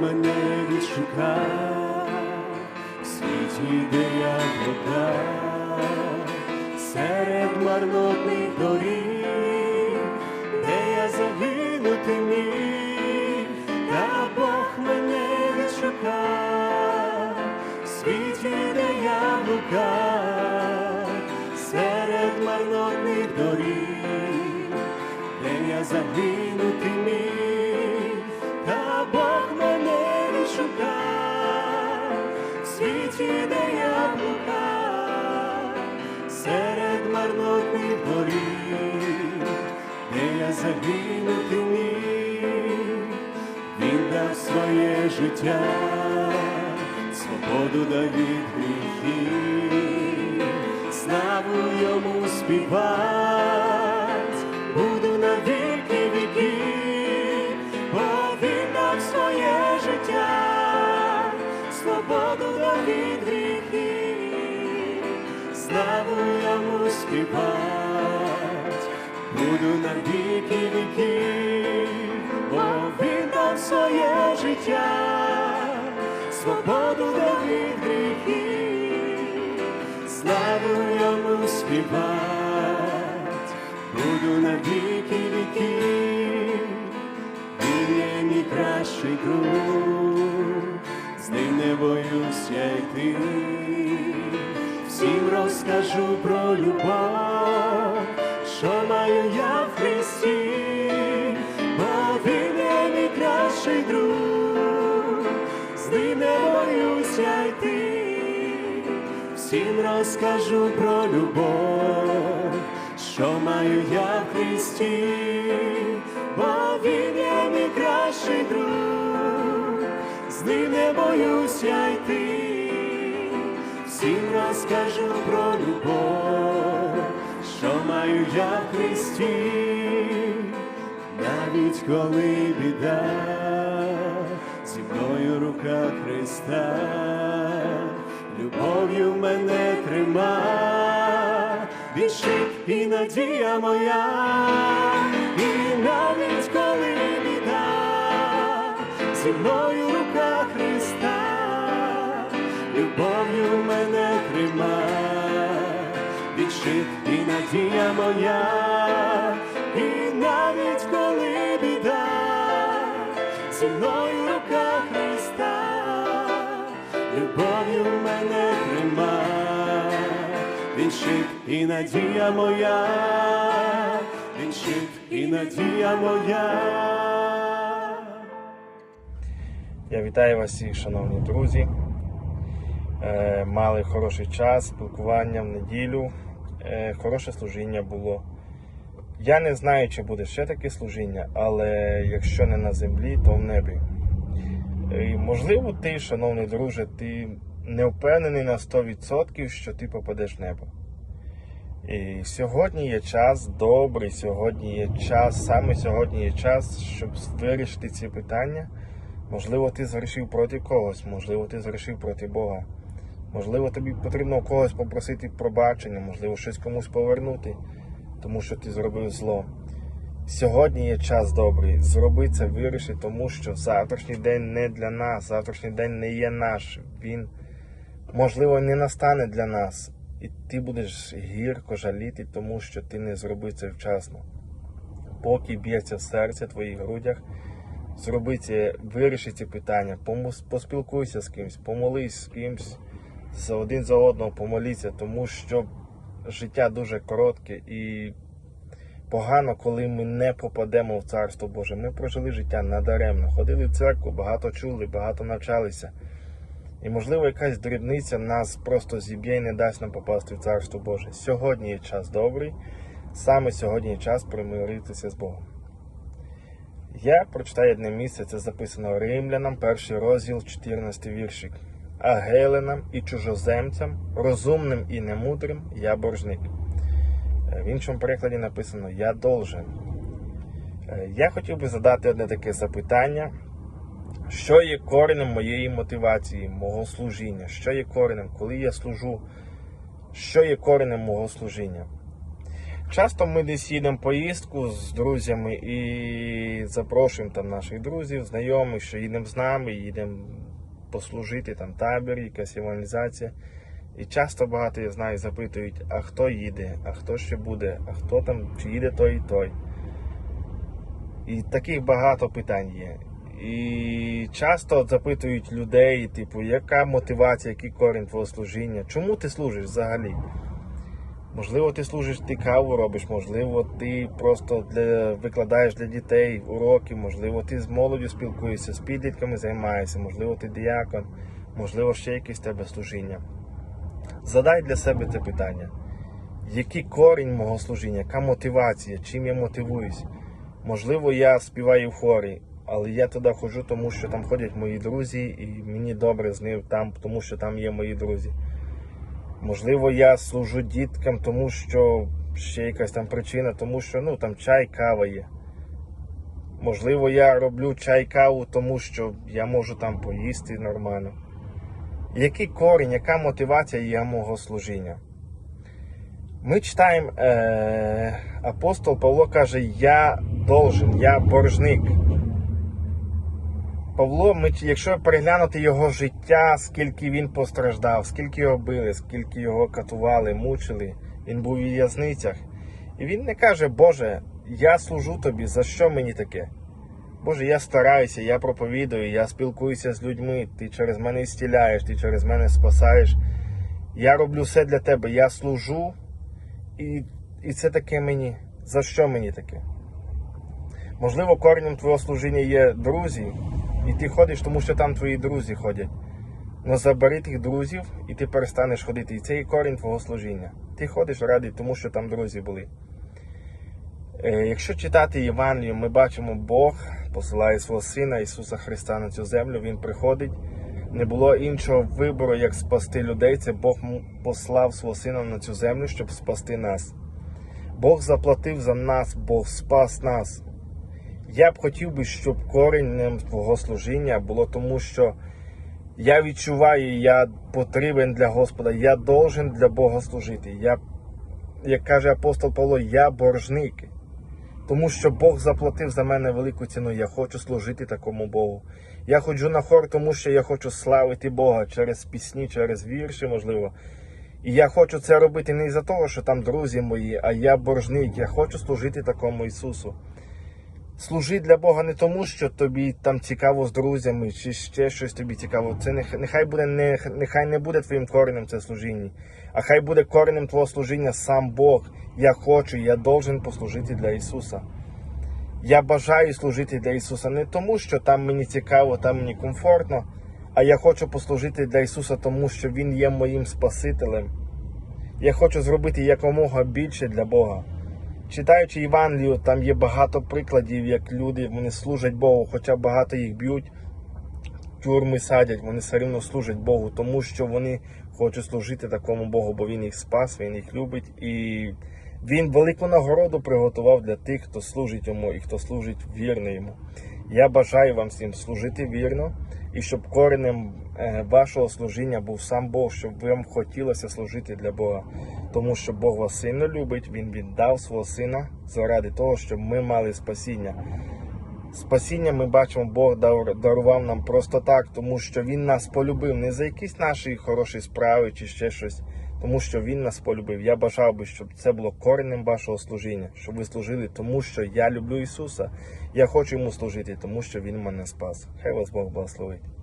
мене відшукав, в світі, де я блукав, серед марнотних доріг, де я загинути міг, та Бог мене відшукав, в світі, де я блукав, серед марнотних доріг, де я загинути загинути міг, він дав своє життя, свободу дав від славу йому співать, буду на віки віки, бо він дав своє життя, свободу дав гріхів, славу йому співать, буду на віки віки, бо він дав своє життя, свободу дав від гріхів, славу йому співать, буду на віки віки, він є мій кращий друг, з ним не боюсь я йти, всім розкажу про любов, всім розкажу про любов, що маю я в Христі, бо він є мій кращий друг, з ним не боюсь я йти, всім розкажу про любов, що маю я в Христі, навіть коли біда зі мною рука Христа, любов'ю мене трима, вічик і надія моя, і навіть коли біда зі мною рука Христа, любов'ю мене трима, вічик і надія моя, і навіть коли біда зі мною рука Христа, любов'ю щит і надія моя, він щит і надія моя. Я вітаю вас всіх, шановні друзі. Е, мали хороший час, спілкування в неділю. Е, хороше служіння було. Я не знаю, чи буде ще таке служіння, але якщо не на землі, то в небі. І, можливо, ти, шановний друже, ти не впевнений на 100%, що ти попадеш в небо. І сьогодні є час добрий, сьогодні є час, саме сьогодні є час, щоб вирішити ці питання. Можливо, ти згрішив проти когось, можливо, ти згрішив проти Бога. Можливо, тобі потрібно когось попросити пробачення, можливо, щось комусь повернути, тому що ти зробив зло. Сьогодні є час добрий. Зроби це, виріши, тому що завтрашній день не для нас, завтрашній день не є наш. Він, можливо, не настане для нас. І ти будеш гірко жаліти, тому що ти не зробив це вчасно. Поки б'ється серце в твоїх грудях, зроби це, виріши ці питання, поспілкуйся з кимось, помолись з кимось за один за одного, помоліться, тому що життя дуже коротке і погано, коли ми не попадемо в Царство Боже. Ми прожили життя надаремно, ходили в церкву, багато чули, багато навчалися. І, можливо, якась дрібниця нас просто зіб'є і не дасть нам попасти в Царство Боже. Сьогодні є час добрий, саме сьогодні є час примиритися з Богом. Я прочитаю одне місце, це записано Римлянам, перший розділ, 14 віршик. А геленам і чужоземцям, розумним і немудрим я боржник. Е, В іншому перекладі написано Я должен. Е, Я хотів би задати одне таке запитання. Що є коренем моєї мотивації, мого служіння? Що є коренем, коли я служу? Що є коренем мого служіння? Часто ми десь їдемо поїздку з друзями і запрошуємо там наших друзів, знайомих, що їдемо з нами, їдемо послужити там табір, якась евангелізація. І часто багато я знаю, запитують, а хто їде, а хто ще буде, а хто там, чи їде той і той. І таких багато питань є. І часто запитують людей, типу, яка мотивація, який корінь твого служіння, чому ти служиш взагалі? Можливо, ти служиш, ти каву робиш, можливо, ти просто для, викладаєш для дітей уроки, можливо, ти з молоддю спілкуєшся, з підлітками займаєшся, можливо, ти діякон, можливо, ще якесь тебе служіння. Задай для себе це питання. Який корінь мого служіння, яка мотивація, чим я мотивуюсь? Можливо, я співаю в хорі, але я туди ходжу, тому що там ходять мої друзі, і мені добре з ним там, тому що там є мої друзі. Можливо, я служу діткам, тому що ще якась там причина, тому що ну там чай, кава є. Можливо, я роблю чай, каву, тому що я можу там поїсти нормально. Який корінь, яка мотивація є мого служіння? Ми читаємо, е, апостол Павло каже, я должен, я боржник. Павло, ми, якщо переглянути його життя, скільки він постраждав, скільки його били, скільки його катували, мучили, він був у в'язницях. І він не каже, Боже, я служу тобі, за що мені таке? Боже, я стараюся, я проповідую, я спілкуюся з людьми, ти через мене зціляєш, ти через мене спасаєш. Я роблю все для тебе, я служу, і, і це таке мені. За що мені таке? Можливо, коренем твого служіння є друзі, і ти ходиш, тому що там твої друзі ходять. Но забери тих друзів, і ти перестанеш ходити. І це є корінь твого служіння. Ти ходиш ради, тому що там друзі були. Е, Якщо читати Євангелію, ми бачимо, Бог посилає свого Сина Ісуса Христа на цю землю, Він приходить. Не було іншого вибору, як спасти людей. Це Бог послав свого Сина на цю землю, щоб спасти нас. Бог заплатив за нас, Бог спас нас. Я б хотів би, щоб коренем твого служіння було тому, що я відчуваю, я потрібен для Господа, я должен для Бога служити. Я, як каже апостол Павло, я боржник. Тому що Бог заплатив за мене велику ціну. Я хочу служити такому Богу. Я ходжу на хор, тому що я хочу славити Бога через пісні, через вірші, можливо. І я хочу це робити не із-за того, що там друзі мої, а я боржник. Я хочу служити такому Ісусу. Служи для Бога не тому, що тобі там цікаво з друзями, чи ще щось тобі цікаво. Це нехай буде не нехай не буде твоїм коренем це служіння, а хай буде коренем твого служіння сам Бог. Я хочу, я должен послужити для Ісуса. Я бажаю служити для Ісуса не тому, що там мені цікаво, там мені комфортно, а я хочу послужити для Ісуса, тому що Він є моїм Спасителем. Я хочу зробити якомога більше для Бога. Читаючи Євангелію, там є багато прикладів, як люди вони служать Богу, хоча багато їх б'ють, тюрми садять, вони все рівно служать Богу, тому що вони хочуть служити такому Богу, бо Він їх спас, Він їх любить, і Він велику нагороду приготував для тих, хто служить йому і хто служить вірно йому. Я бажаю вам всім служити вірно, і щоб коренем е, вашого служіння був сам Бог, щоб вам хотілося служити для Бога. Тому що Бог вас сильно любить, Він віддав свого сина заради того, щоб ми мали спасіння. Спасіння ми бачимо, Бог дарував нам просто так, тому що Він нас полюбив не за якісь наші хороші справи чи ще щось, тому що Він нас полюбив. Я бажав би, щоб це було коренем вашого служіння, щоб ви служили, тому що я люблю Ісуса. Я хочу йому служити, тому що Він мене спас. Хай вас Бог благословить.